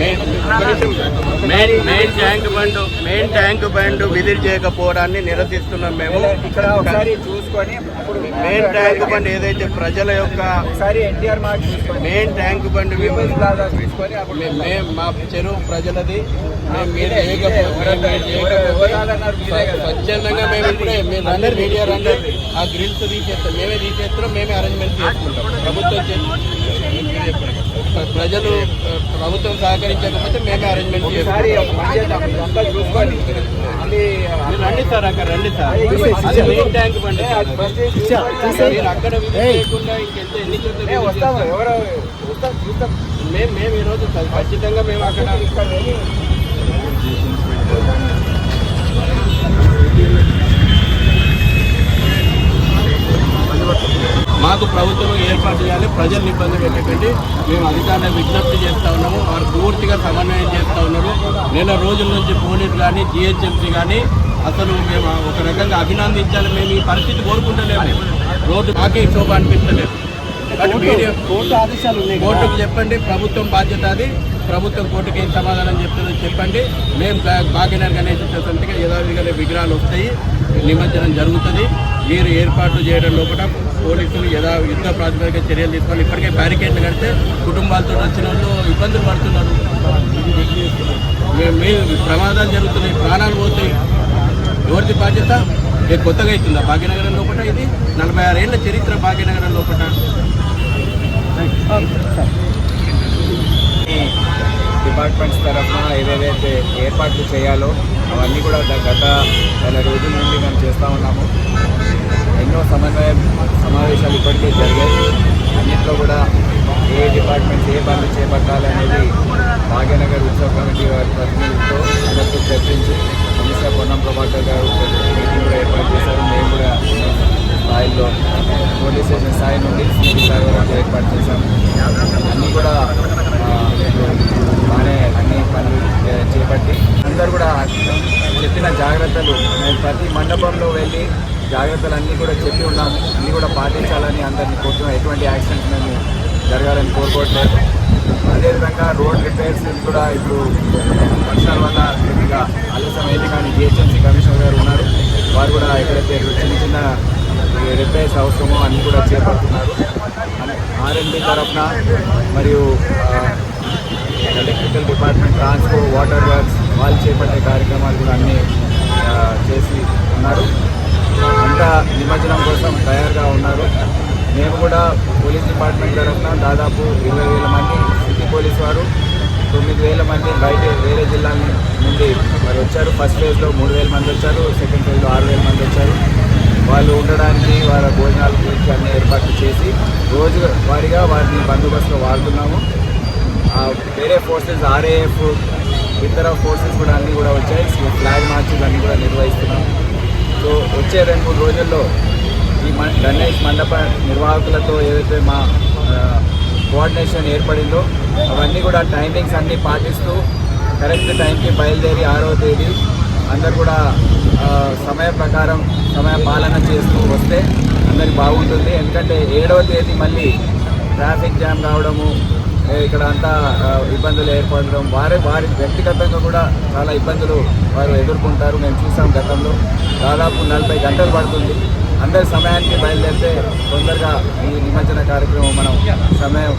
Main main main tank bund main tank bund visit చేయకపోవడాన్ని నిరసిస్తున్నాం మేము. ఇక్కడ ఒకసారి చూసుకొని మెయిన్ ట్యాంక్ బండ్ ఏదైతే ప్రజల యొక్క మెయిన్ ట్యాంక్ బండ్ మేము మా చెరువు ప్రజలది. మేము మీరు మేము. స్వచ్ఛందంగా మేము ఇప్పుడే మీరు రండి మీడియా రండి. ఆ గ్రిల్స్ తీసేస్తాం మేమే తీసేస్తున్నాం మేమే అరేంజ్మెంట్ చేసుకుంటాం. ప్రభుత్వం ప్రజలు ప్రభుత్వం సహకరించకపోతే మేమే అరేంజ్మెంట్ రండి సార్ అక్కడ రండి సార్. అది మెయిన్ ట్యాంక్ చూసుకొని మీరు అక్కడ చేయకుండా ఇంకెంత ఎన్ని చోట్ల మేము మేము ఈరోజు ఖచ్చితంగా మేము అక్కడ మాకు ప్రభుత్వం ఏర్పాటు చేయాలి. ప్రజల్ని ఇబ్బంది పెట్టకండి మేము అధికారులకు విజ్ఞప్తి చేస్తా ఉన్నాము. వారు పూర్తిగా సమన్వయం చేస్తూ ఉన్నారు. నెల రోజుల నుంచి పోలీసు కానీ జిహెచ్ఎంసీ కానీ అసలు మేము ఒక రకంగా అభినందించాలి. మేము ఈ పరిస్థితి కోరుకుంటలేము. రోడ్డు మాకే శోభ అనిపించలేదు కోర్టు ఆదేశాలు ఉన్నాయి కోర్టుకు చెప్పండి. ప్రభుత్వం బాధ్యత అది. ప్రభుత్వం కోర్టుకి ఏం సమాధానం చెప్తుందో చెప్పండి. మేము భాగ్యనగర్ గణేష్ చతుర్థిగా యథావిధిగా విగ్రహాలు వస్తాయి. నిమజ్జనం జరుగుతుంది. మీరు ఏర్పాట్లు చేయడం లోపల పోలీసులు యథా యుద్ధ ప్రాతిపదిక చర్యలు తీసుకోవాలి. ఇప్పటికే బ్యారికేడ్లు కడితే కుటుంబాలతో వచ్చిన వాళ్ళు ఇబ్బందులు పడుతున్నారు. మేము మీ ప్రమాదాలు జరుగుతున్నాయి. ప్రాణాలు పోతాయి. ఎవరిది బాధ్యత? రేపు కొత్తగా అవుతుందా భాగ్యనగరం లోపల ఇది నలభై ఆరేళ్ళ చరిత్ర భాగ్యనగరం లోపల. డిపార్ట్మెంట్స్ తరఫున ఏవేవైతే ఏర్పాట్లు చేయాలో అవన్నీ కూడా గత నెల రోజుల నుండి మేము చేస్తూ ఉన్నాము. ఎన్నో సమన్వయ సమావేశాలు ఇప్పటికే జరిగాయి. అన్నింటిలో కూడా ఏ డిపార్ట్మెంట్స్ ఏ పనులు చేపట్టాలి అనేది భాగ్యనగర్ ఉత్సవ కమిటీ వారి ప్రతినిధులతో అందరితో చర్చించి కమిషనర్ పొన్నం ప్రభాకర్ గారు మీటింగ్ కూడా ఏర్పాటు చేశారు. మేము కూడా స్థాయిలో పోలీస్ స్టేషన్ స్థాయి నుండి సిటీ స్థాయి వరకు ఏర్పాటు చేశాము. అన్నీ కూడా బాగానే అన్ని పనులు ఏ, చేపట్టి అందరూ కూడా చెప్పిన జాగ్రత్తలు మేము ప్రతి మండపంలో వెళ్ళి జాగ్రత్తలు అన్నీ కూడా చెప్పి ఉన్నాము అన్నీ కూడా పాటించాలని అందరినీ కోరుతున్నాం ఎటువంటి యాక్సిడెంట్స్ మేము జరగాలని కోరుకోవట్లేదు. అదేవిధంగా రోడ్ రిపేర్స్ కూడా ఇప్పుడు వర్షాల వల్ల కొద్దిగా ఆలస్యమైంది కానీ జిహెచ్ఎంసీ కమిషనర్ గారు ఉన్నారు. వారు కూడా ఎక్కడైతే చిన్న చిన్న రిపేర్స్ అవసరమో అన్నీ కూడా చేపడుతున్నారు. ఆర్ఎండి తరఫున మరియు electrical department transport water works వాళ్ళు చేపట్టే కార్యక్రమాలు కూడా అన్నీ చేసి ఉన్నారు. అంతా నిమజ్జనం కోసం తయారుగా ఉన్నారు. మేము కూడా పోలీస్ డిపార్ట్మెంట్ తరఫున దాదాపు ఇరవై వేల మంది సిటీ పోలీస్ వారు తొమ్మిది వేల మంది బయట వేరే జిల్లాల నుండి మరి వచ్చారు. ఫస్ట్ ఫేజ్లో మూడు వేల మంది వచ్చారు. సెకండ్ ఫేజ్లో ఆరు వేల మంది వచ్చారు. వాళ్ళు ఉండడానికి వారి భోజనాల గురించి అన్ని ఏర్పాట్లు చేసి రోజు వారిగా వారిని బందోబస్తులో వాడుతున్నాము. వేరే ఫోర్సెస్ ఆర్ఏఎఫ్ ఇతర ఫోర్సెస్ కూడా అన్నీ కూడా వచ్చాయి. ఫ్లాగ్ మార్చెస్ అన్నీ కూడా నిర్వహిస్తున్నాం. సో వచ్చే రెండు మూడు రోజుల్లో ఈ గణేష్ మండప నిర్వాహకులతో ఏదైతే మా కోఆర్డినేషన్ ఏర్పడిందో అవన్నీ కూడా టైమింగ్స్ అన్నీ పాటిస్తూ కరెక్ట్ టైంకి బయలుదేరి ఆరో తేదీ అందరు కూడా సమయ ప్రకారం సమయ పాలన చేస్తూ వస్తే అందరికి బాగుంటుంది. ఎందుకంటే ఏడవ తేదీ మళ్ళీ ట్రాఫిక్ జామ్ కావడము ఇక్కడ అంతా ఇబ్బందులు ఏర్పడడం వారి వారి వ్యక్తిగతంగా కూడా చాలా ఇబ్బందులు వారు ఎదుర్కొంటారు. మేము చూసాం గతంలో. దాదాపు నలభై గంటలు పడుతుంది. అందరి సమయానికి బయలుదేరితే తొందరగా ఈ నిమజ్జన కార్యక్రమం మనం సమయం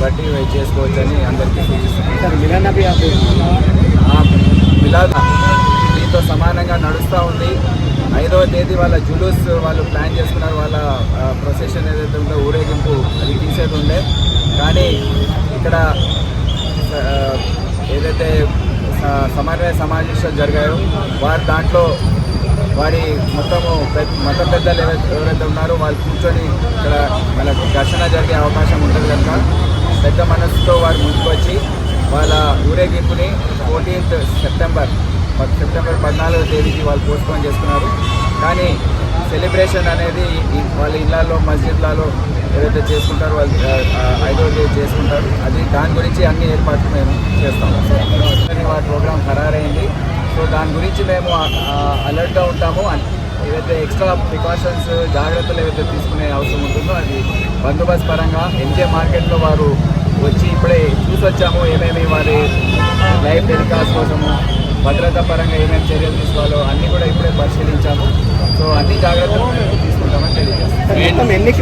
బట్టి చేసుకోవచ్చని అందరికీ సూచిస్తున్నాం. మిలాద్ దీంతో సమానంగా నడుస్తూ ఉంది. ఐదవ తేదీ వాళ్ళ జులూస్ వాళ్ళు ప్లాన్ చేసుకున్నారు. వాళ్ళ ప్రొసెషన్ ఏదైతే ఉందో ఊరేగింపు అది తీసేది ఉండే. కానీ ఇక్కడ ఏదైతే స- సమన్వయ సమావేశాలు జరిగాయో వారు దాంట్లో వారి మొత్తము పెద్ద మత పెద్దలు ఎవరైతే ఉన్నారో వాళ్ళు కూర్చొని ఇక్కడ వాళ్ళకి ఘర్షణ జరిగే అవకాశం ఉంటుంది కనుక పెద్ద మనసుతో వారు ముందుకు వచ్చి వాళ్ళ ఊరేగింపుని ఫోర్టీన్త్ సెప్టెంబర్ సెప్టెంబర్ పద్నాలుగో తేదీకి వాళ్ళు పోస్ట్పోన్ చేసుకున్నారు. కానీ సెలబ్రేషన్ అనేది వాళ్ళ ఇళ్ళలో మస్జిద్లలో ఏదైతే చేసుకుంటారో వాళ్ళు ఐదో డే చేసుకుంటారు. అది దాని గురించి అన్ని ఏర్పాట్లు మేము చేస్తాము కానీ వాటి ప్రోగ్రామ్ ఖరారైంది. సో దాని గురించి మేము అలర్ట్గా ఉంటాము అన్- ఏవైతే ఎక్స్ట్రా ప్రికాషన్స్ జాగ్రత్తలు ఏవైతే తీసుకునే అవసరం ఉంటుందో అది బందోబస్తు పరంగా ఎంజే మార్కెట్లో వారు వచ్చి ఇప్పుడే చూసి వచ్చాము ఏమేమి వారి లైఫ్ టెలికాస్ట్ కోసము భద్రతా పరంగా ఏమేమి చర్యలు తీసుకోవాలో అన్నీ కూడా ఇప్పుడే పరిశీలించాము. సో అన్ని జాగ్రత్తలు తీసుకుంటామని తెలియజేస్తాం ఎన్ని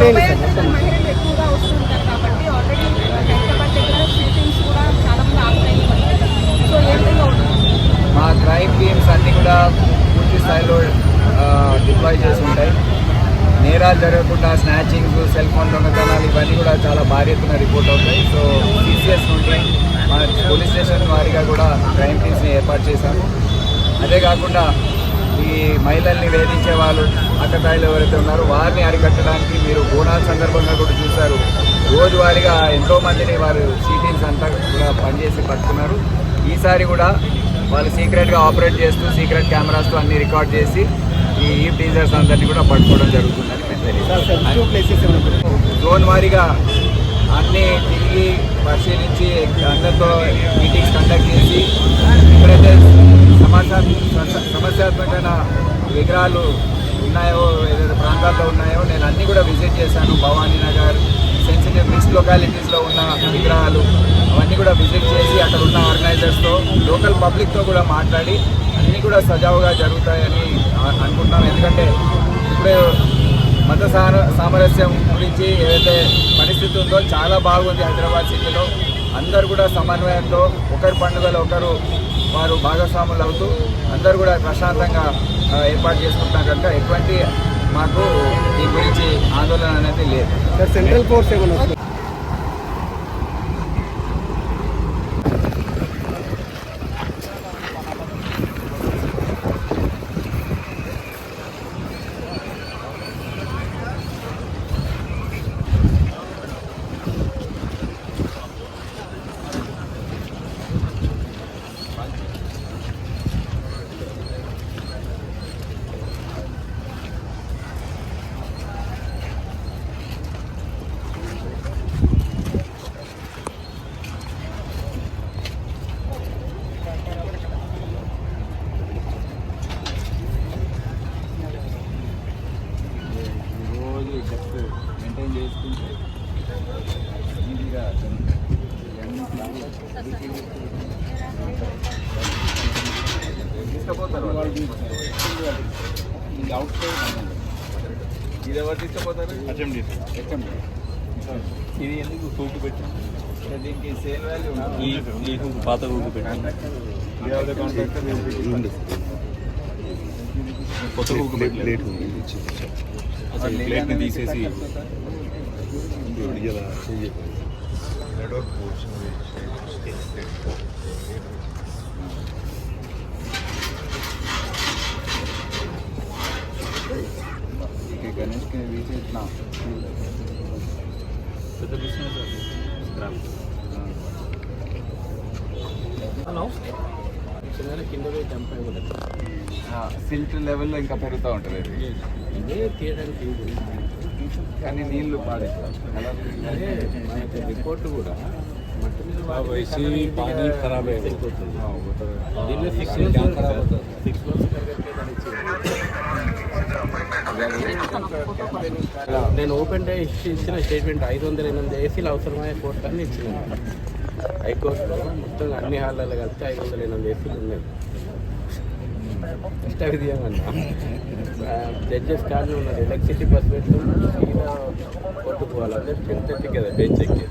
మా క్రైమ్ టీమ్స్ అన్నీ కూడా పూర్తి స్థాయిలో డిప్లాయ్ చేసి ఉంటాయి. నేరాలు జరగకుండా స్నాచింగ్ సెల్ ఫోన్ దొంగతనాలు ఇవన్నీ కూడా చాలా భారీ ఎత్తున రిపోర్ట్ అవుతాయి. సో సిసిఎస్ నుండి మా పోలీస్ స్టేషన్ వారిగా కూడా క్రైమ్ టీమ్స్ని ఏర్పాటు చేశాము. అదే కాకుండా ఈ మహిళల్ని వేధించే వాళ్ళు అక్కతాయిలు ఎవరైతే ఉన్నారో వారిని అరికట్టడానికి మీరు బోనాల సందర్భంగా కూడా చూశారు. రోజువారీగా ఎంతో మందిని వారు సిటీన్స్ అంతా కూడా పనిచేసి పట్టుకున్నారు ఈసారి కూడా వాళ్ళు సీక్రెట్గా ఆపరేట్ చేస్తూ సీక్రెట్ కెమెరాస్తో అన్ని రికార్డ్ చేసి ఈ ఈ టీజర్స్ అందరినీ కూడా పట్టుకోవడం జరుగుతుందని మేము తెలియజేస్తాం జోన్ వారీగా అన్ని తిరిగి పరిశీలించి అందరితో మీటింగ్స్ కండక్ట్ చేసి ఎక్కడైతే సమస్య సమస్యాత్మకమైన విగ్రహాలు ఉన్నాయో ఏదైతే ప్రాంతాల్లో ఉన్నాయో నేను అన్నీ కూడా విజిట్ చేశాను. భవానీ నగర్ సెన్సిటివ్ మిక్స్ లొకాలిటీస్లో ఉన్న విగ్రహాలు అవన్నీ కూడా విజిట్ చేసి అక్కడ ఉన్న ఆర్గనైజర్స్తో లోకల్ పబ్లిక్తో కూడా మాట్లాడి అన్నీ కూడా సజావుగా జరుగుతాయని అనుకుంటున్నాను. అనుకుంటున్నాం ఎందుకంటే ఇప్పుడే మత సార- సామరస్యం గురించి ఏదైతే పరిస్థితి ఉందో చాలా బాగుంది హైదరాబాద్ సిటీలో. అందరు కూడా సమన్వయంతో ఒకరి పండుగలో ఒకరు వారు భాగస్వాములు అవుతూ అందరూ కూడా ప్రశాంతంగా ఏర్పాటు చేసుకుంటున్నారు కనుక ఎటువంటి మాకు దీని గురించి ఆందోళన అనేది లేదు. సెంట్రల్ ఫోర్స్ ఏమైనా ఇది అవుట్ సైడ్ ఇది ఎవరు తీసుకుపోతారు అసెంబ్లీ అసెంబ్లీ ఇది ఎందుకు కూకు పెట్టాను దీనికి సేల్ వాల్యూ ఈ ఈ పాత కూకు పెట్టాను కొత్త కూకు ప్లేట్ అసలు ప్లేట్ని తీసేసి నెట్వర్క్ के बीच इतना పెద్ద బిజినెస్ అది స్క్రాప్ హలో చిన్న కింద పోయి జంప్ అయిపోలేదు సిల్ట్ లెవెల్లో ఇంకా పెరుగుతూ ఉంటుంది అది ఇదే తీయడానికి ఇది. కానీ నీళ్లు పాడేస్తారు అదే మనకి రిపోర్ట్ కూడా మట్టి మీద वैसे ही पानी खराब है वो। వెళ్ళిపోతుంది నేను ఓపెన్ డే ఇచ్చి ఇచ్చిన స్టేట్మెంట్ ఐదు వందల ఎనిమిది ఏసీలు అవసరమయ్యే కోర్టు అని ఇచ్చిన. హైకోర్టులో మొత్తం అన్ని హాళ్ళలో కలిసి ఐదు వందల ఎనిమిది ఏసీలు ఉన్నాయి. ఇష్ట విధేయమన్నా జడ్జెస్ కార్డు ఉన్నారు ఎలక్ట్రిసిటీ బస్ పెట్టుకుని సీదా కోర్టుకు పోవాలంటే టెన్ థర్టీ కదా బెంచ్ ఎక్కి.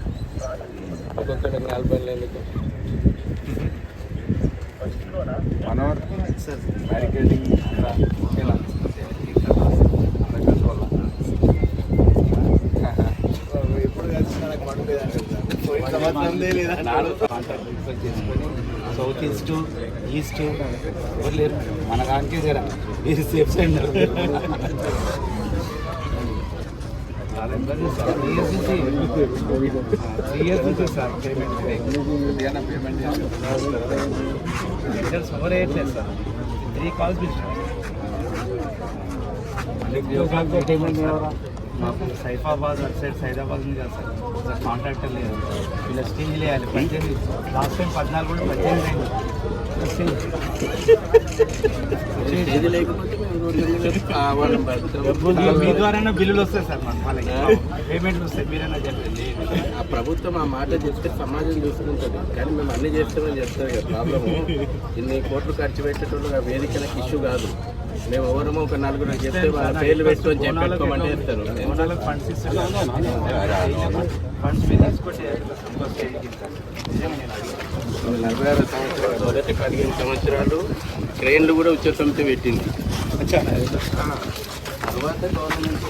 ఒక్కొక్కటి నలభై ఎందుకు? మనోర్ బ్యారికేడింగ్ కాంట్రాక్ట్ రిక్వెస్ట్ చేసుకొని సౌత్ ఈస్ట్ ఈస్ట్ ఎవరు లేరు. మన దానికి జర మీరు సేఫ్ సైడ్ త్రీ ఇయర్స్ నుంచి సార్ పేమెంట్ పేమెంట్ రిజల్ట్స్ ఎవరు వేయట్లేదు సార్. త్రీ కాల్స్ పేమెంట్ మాకు సైఫాబాద్ అటు సైడ్ సైదాబాద్ ఉంది కదా సార్. సార్ కాంట్రాక్టర్ లేదు. వీళ్ళ స్టీల్ వేయాలి పద్దెనిమిది లాస్ట్ టైం పద్నాలుగు కూడా పద్దెనిమిది అయింది. మీ ద్వారా బిల్లులు వస్తాయి సార్ మాకు. వాళ్ళకి పేమెంట్లు వస్తాయి. మీరైనా చెప్పండి. ఆ ప్రభుత్వం ఆ మాట చెప్తే సమాజం చూసుకుంటుంది కానీ మేము అన్ని చేస్తామని చెప్తారు కదా. ప్రాబ్లము. ఇన్ని కోట్లు ఖర్చు పెట్టేటోళ్ళు ఆ వేదికలకు ఇష్యూ కాదు. మేము ఎవరమో ఒక నలుగురు చెప్తే వాళ్ళ పేర్లు పెట్టుకొని చెప్పి పెట్టుకోమంటే చెప్తారు. ఫండ్స్ తీసుకొచ్చి. నలభై ఆరు సంవత్సరాలు మొదటి పదిహేను సంవత్సరాలు ట్రైన్లు కూడా ఉచిత సమితి పెట్టింది. తర్వాత గవర్నమెంట్